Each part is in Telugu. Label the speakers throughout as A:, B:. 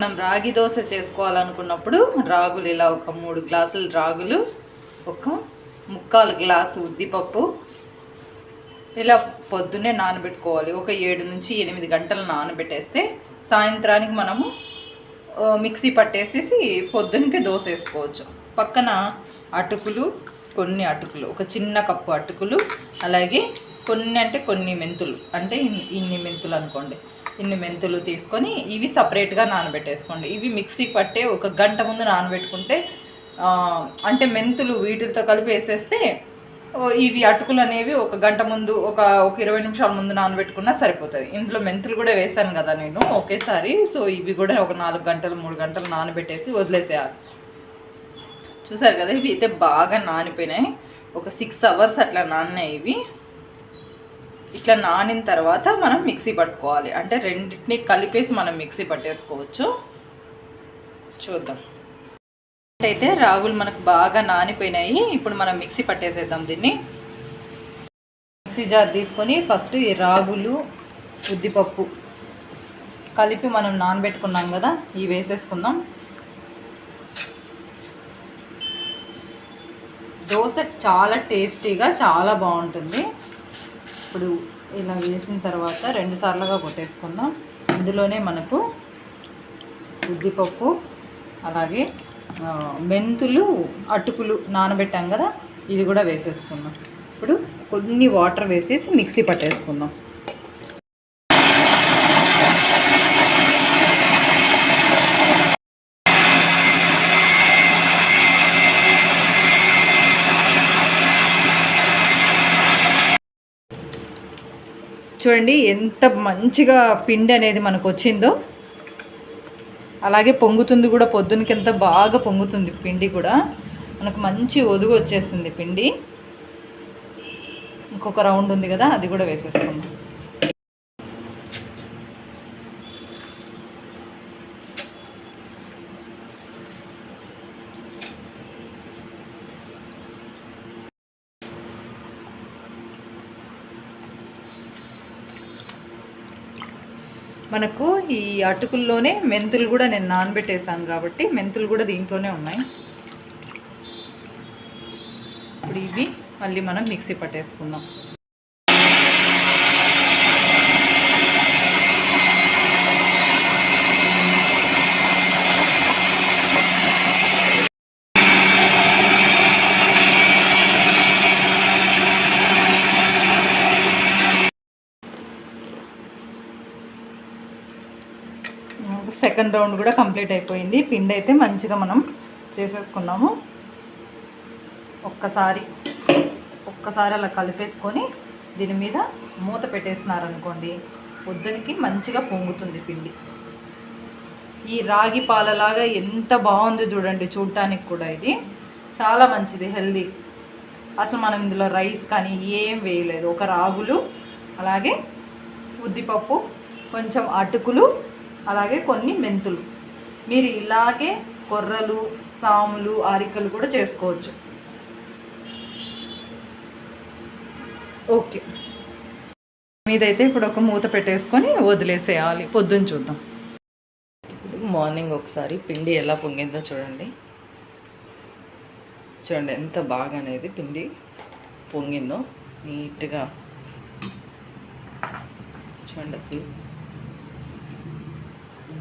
A: మనం రాగి దోశ చేసుకోవాలనుకున్నప్పుడు రాగులు ఇలా ఒక మూడు గ్లాసులు రాగులు ఒక ముక్కాలు గ్లాసు ఉద్దిపప్పు ఇలా పొద్దున్నే నానబెట్టుకోవాలి. ఒక ఏడు నుంచి ఎనిమిది గంటలు నానబెట్టేస్తే సాయంత్రానికి మనము మిక్సీ పట్టేసేసి పొద్దునకి దోశ వేసుకోవచ్చు. పక్కన అటుకులు కొన్ని అటుకులు ఒక చిన్న కప్పు అటుకులు అలాగే కొన్ని అంటే కొన్ని మెంతులు అంటే ఇన్ని మెంతులు అనుకోండి. ఇన్ని మెంతులు తీసుకొని ఇవి సపరేట్గా నానబెట్టేసుకోండి. ఇవి మిక్సీ పట్టే ఒక గంట ముందు నానబెట్టుకుంటే అంటే మెంతులు వీటితో కలిపి వేసేస్తే ఇవి అటుకులు అనేవి ఒక గంట ముందు ఒక ఒక ఇరవై నిమిషాల ముందు నానబెట్టుకున్నా సరిపోతుంది. ఇందులో మెంతులు కూడా వేసాను కదా నేను ఒకేసారి సో ఇవి కూడా ఒక నాలుగు గంటలు మూడు గంటలు నానబెట్టేసి వదిలేసేయాలి. చూసారు కదా ఇవి అయితే బాగా నానిపోయినాయి. ఒక సిక్స్ అవర్స్ అట్లా నానినాయి ఇవి. ఇట్లా నానిన తర్వాత మనం మిక్సీ పట్టుకోవాలి. అంటే రెండింటిని కలిపేసి మనం మిక్సీ పట్టేసుకోవచ్చు. చూద్దాం. అయితే రాగులు మనకు బాగా నానిపోయినాయి. ఇప్పుడు మనం మిక్సీ పట్టేసేద్దాం దీన్ని. మిక్సీ జార్ తీసుకొని ఫస్ట్ ఈ రాగులు ఉద్దిపప్పు కలిపి మనం నానబెట్టుకున్నాం కదా ఇవి వేసేసుకుందాం. దోశ చాలా టేస్టీగా చాలా బాగుంటుంది. ఇప్పుడు ఇలా వేసిన తర్వాత రెండు సార్లుగా కొట్టేసుకుందాం. ఇందులోనే మనకు ఉద్దిపప్పు అలాగే మెంతులు అటుకులు నానబెట్టాం కదా ఇది కూడా వేసేసుకుందాం. ఇప్పుడు కొన్ని వాటర్ వేసేసి మిక్సీ పట్టేసుకుందాం. చూడండి ఎంత మంచిగా పిండి అనేది మనకు వచ్చిందో అలాగే పొంగుతుంది కూడా పొద్దునకి ఎంత బాగా పొంగుతుంది పిండి కూడా. మనకు మంచి ఒదుగు వచ్చేస్తుంది పిండి. ఇంకొక రౌండ్ ఉంది కదా అది కూడా వేసేసుకుందాం. మనకు ఈ అటుకుల్లోనే మెంతులు కూడా నేను నానబెట్టేసాను కాబట్టి మెంతులు కూడా దీంట్లోనే ఉన్నాయి. ఇప్పుడు ఇవి మళ్ళీ మనం మిక్సీ పట్టేసుకుందాం. సెకండ్ రౌండ్ కూడా కంప్లీట్ అయిపోయింది. పిండి అయితే మంచిగా మనం చేసేసుకున్నాము. ఒక్కసారి ఒక్కసారి అలా కలిపేసుకొని దీని మీద మూత పెట్టేసినారనుకోండి పొద్దునకి మంచిగా పొంగుతుంది పిండి. ఈ రాగి పాలలాగా ఎంత బాగుంది చూడండి చూడటానికి కూడా ఇది. చాలా మంచిది హెల్దీ. అసలు మనం ఇందులో రైస్ కానీ ఏం వేయలేదు. ఒక రాగులు అలాగే ఉద్దిపప్పు కొంచెం అటుకులు అలాగే కొన్ని మెంతులు. మీరు ఇలాగే కొర్రలు సాములు ఆరికలు కూడా చేసుకోవచ్చు. ఓకే. మీదైతే ఇప్పుడు ఒక మూత పెట్టేసుకొని వదిలేసేయాలి. పొద్దున్న చూద్దాం. మార్నింగ్ ఒకసారి పిండి ఎలా పొంగిందో చూడండి. చూడండి ఎంత బాగా అనేది పిండి పొంగిందో. నీట్గా. చూడండి అసలు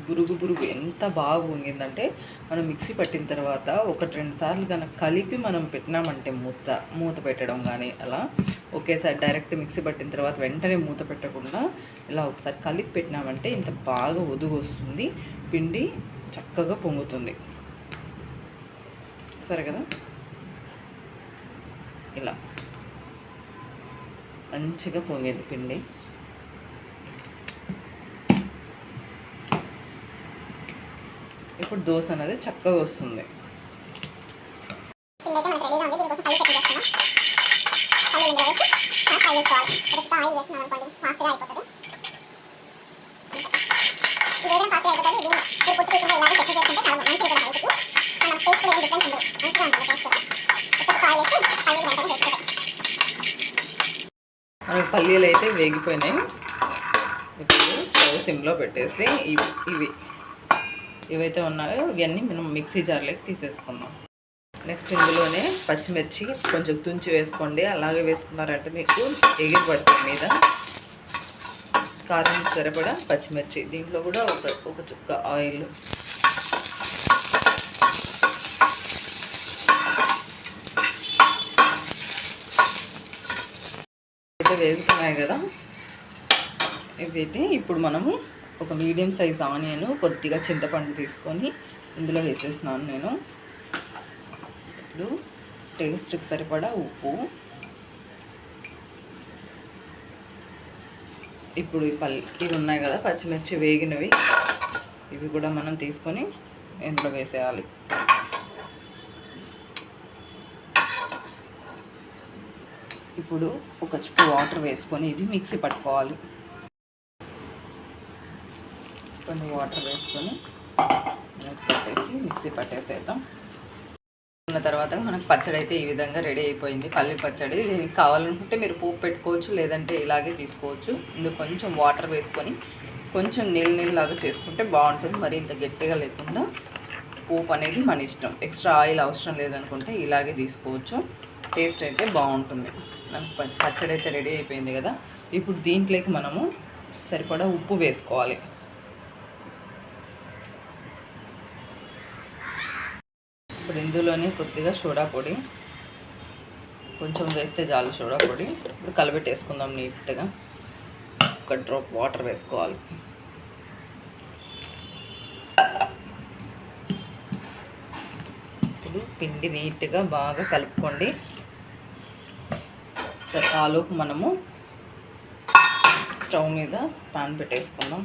A: బురుగు బురుగు ఎంత బాగా పొంగిందంటే మనం మిక్సీ పట్టిన తర్వాత ఒకటి రెండు సార్లు కనుక కలిపి మనం పెట్టినామంటే మూత మూత పెట్టడం కానీ అలా. ఒకేసారి డైరెక్ట్ మిక్సీ పట్టిన తర్వాత వెంటనే మూత పెట్టకుండా ఇలా ఒకసారి కలిపి పెట్టినామంటే ఇంత బాగా ఒదుగు వస్తుంది పిండి చక్కగా పొంగుతుంది. సరే కదా? ఇలా. మంచిగా పొంగింది పిండి. ఇప్పుడు దోశ అనేది చక్కగా వస్తుంది.
B: మనకి
A: పల్లీలు అయితే వేగిపోయినాయి. ఇప్పుడు స్టవ్ సిమ్లో పెట్టేసి ఇవి ఇవి. ఏవైతే ఉన్నాయో ఇవన్నీ మనం మిక్సీ జార్లోకి తీసేసుకుందాం. నెక్స్ట్ ఇందులోనే పచ్చిమిర్చి కొంచెం తుంచి వేసుకోండి. అలాగే వేసుకున్నారంటే మీకు ఎగిరి పడుతుంది మీద. కారం సరిపడా పచ్చిమిర్చి. దీంట్లో కూడా ఒక ఒక చుక్క ఆయిల్. అయితే వేగుతున్నాయి కదా. ఇవైతే ఇప్పుడు మనము ఒక మీడియం సైజ్ ఆనియన్ కొద్దిగా చింతపండు తీసుకొని ఇందులో వేసేసినాను నేను. ఇప్పుడు టేస్ట్కి సరిపడా ఉప్పు. ఇప్పుడు ఈ పల్లి ఇవి ఉన్నాయి కదా పచ్చిమిర్చి వేగినవి. ఇవి కూడా మనం తీసుకొని ఇందులో వేసేయాలి. ఇప్పుడు ఒక చుక్క వాటర్ వేసుకొని ఇది మిక్సీ పట్టుకోవాలి. కొన్ని వాటర్ వేసుకొని పట్టేసి పెట్టేసి మిక్సీ పట్టేసేద్దాం. ఉన్న తర్వాత మనకు పచ్చడి అయితే ఈ విధంగా రెడీ అయిపోయింది. పల్లి పచ్చడి కావాలనుకుంటే మీరు పోపు పెట్టుకోవచ్చు లేదంటే ఇలాగే తీసుకోవచ్చు. ఇందులో కొంచెం వాటర్ వేసుకొని కొంచెం నీళ్ళు నీళ్ళలాగా చేసుకుంటే బాగుంటుంది. మరి ఇంత గట్టిగా లేకుండా పోపు అనేది మన ఇష్టం. ఎక్స్ట్రా ఆయిల్ అవసరం లేదనుకుంటే ఇలాగే తీసుకోవచ్చు. టేస్ట్ అయితే బాగుంటుంది. మనకు ప- పచ్చడి అయితే రెడీ అయిపోయింది కదా. ఇప్పుడు దీంట్లోకి మనము సరిపడా ఉప్పు వేసుకోవాలి. ఇప్పుడు ఇందులోనే కొద్దిగా సోడా పొడి. కొంచెం వేస్తే చాలు సోడా పొడి. ఇప్పుడు కలబెట్టేసుకుందాం నీట్గా. ఒక డ్రాప్ వాటర్ వేసుకోవాలి. ఇప్పుడు పిండి నీట్గా బాగా కలుపుకోండి. సరే ఆలోపు మనము స్టవ్ మీద పాన్ పెట్టేసుకుందాం.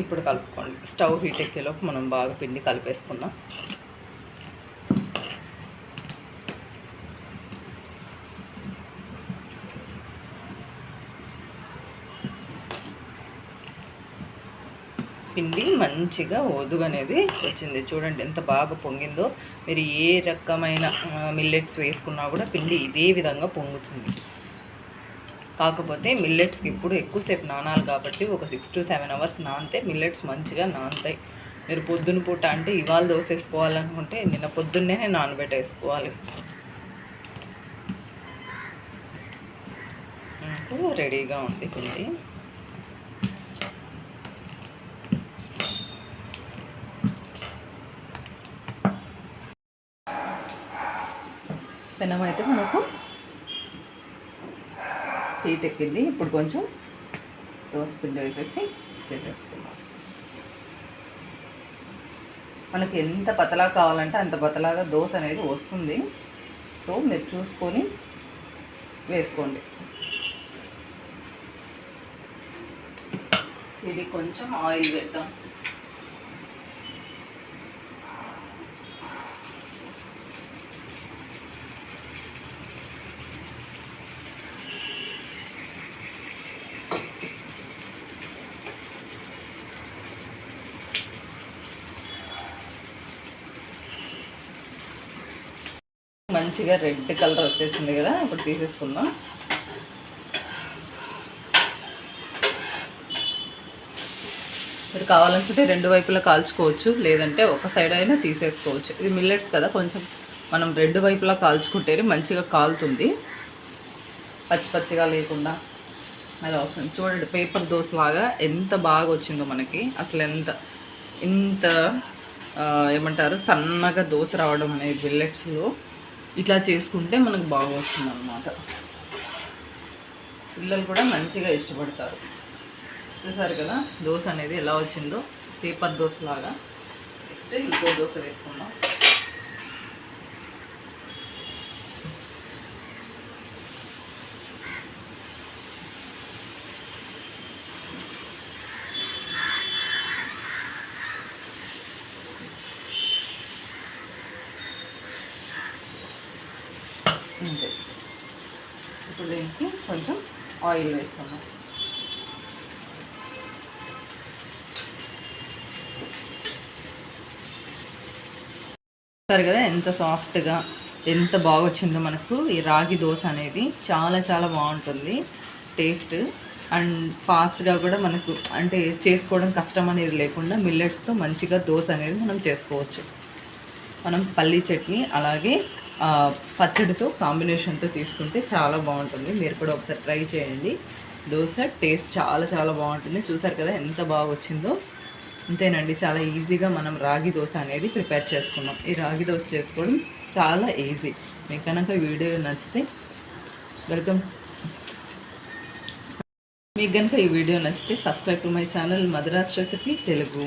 A: ఇప్పుడు కలుపుకోండి. స్టవ్ హీట్ ఎక్కేలోపు మనం బాగా పిండి కలిపేసుకుందాం. పిండి మంచిగా ఒదుగు అనేది వచ్చింది. చూడండి ఎంత బాగా పొంగిందో. మీరు ఏ రకమైన మిల్లెట్స్ వేసుకున్నా కూడా పిండి ఇదే విధంగా పొంగుతుంది. కాకపోతే మిల్లెట్స్కి ఇప్పుడు ఎక్కువసేపు నానాలి కాబట్టి ఒక సిక్స్ టు సెవెన్ అవర్స్ నానితే మిల్లెట్స్ మంచిగా నానుతాయి. మీరు పొద్దున పూట అంటే ఇవాళ దోశ వేసుకోవాలనుకుంటే నిన్న పొద్దున్నే నానబెట్టేసుకోవాలి. ఇప్పుడు రెడీగా ఉంది పిండి. పెనం అయితే మనకు హీట్ ఎక్కింది. ఇప్పుడు కొంచెం దోసపిండి వేసేసి చేసేసుకుందాం. మనకి ఎంత పతలా కావాలంటే అంత పతలాగా దోశ అనేది వస్తుంది. సో మీరు చూసుకొని వేసుకోండి. ఇది కొంచెం ఆయిల్ వేద్దాం. మంచిగా రెడ్ కలర్ వచ్చేసింది కదా ఇప్పుడు తీసేసుకుందాం. మీరు కావాలనుకుంటే రెండు వైపులా కాల్చుకోవచ్చు లేదంటే ఒక సైడ్ అయినా తీసేసుకోవచ్చు. ఇది మిల్లెట్స్ కదా కొంచెం మనం రెండు వైపులా కాల్చుకుంటేనే మంచిగా కాలుతుంది. పచ్చి పచ్చిగా లేకుండా. అలా వస్తుంది చూడండి పేపర్ దోశ లాగా ఎంత బాగా వచ్చిందో మనకి. అసలు ఎంత ఇంత ఏమంటారు సన్నగా దోశ రావడం అనేది బిల్లెట్స్లో ఇట్లా చేసుకుంటే మనకు బాగా వస్తుంది అన్నమాట పిల్లలు కూడా మంచిగా ఇష్టపడతారు. చూసారు కదా దోశ అనేది ఎలా వచ్చిందో? పేపర్ దోశ లాగా నెక్స్ట్ ఇంకో దోశ వేసుకుందాం అంతే ఇప్పుడు దీనికి కొంచెం ఆయిల్ వేసుకుందాం. చూస్తారు కదా ఎంత సాఫ్ట్గా ఎంత బాగా వచ్చిందో మనకు. ఈ రాగి దోశ అనేది చాలా చాలా బాగుంటుంది. టేస్ట్. అండ్ ఫాస్ట్గా కూడా మనకు అంటే చేసుకోవడం కష్టం అనేది లేకుండా మిల్లెట్స్తో మంచిగా దోశ అనేది మనం చేసుకోవచ్చు. మనం పల్లీ చట్నీ అలాగే పచ్చడితో కాంబినేషన్తో తీసుకుంటే చాలా బాగుంటుంది. మీరు కూడా ఒకసారి ట్రై చేయండి. దోశ టేస్ట్ చాలా చాలా బాగుంటుంది. చూసారు కదా ఎంత బాగా వచ్చిందో. అంతేనండి చాలా ఈజీగా మనం రాగి దోశ అనేది ప్రిపేర్ చేసుకున్నాం. ఈ రాగి దోశ చేసుకోవడం చాలా ఈజీ. మీకు కనుక వీడియో నచ్చితే వెల్కమ్. మీకు కనుక ఈ వీడియో నచ్చితే subscribe to my channel Madras recipe Telugu.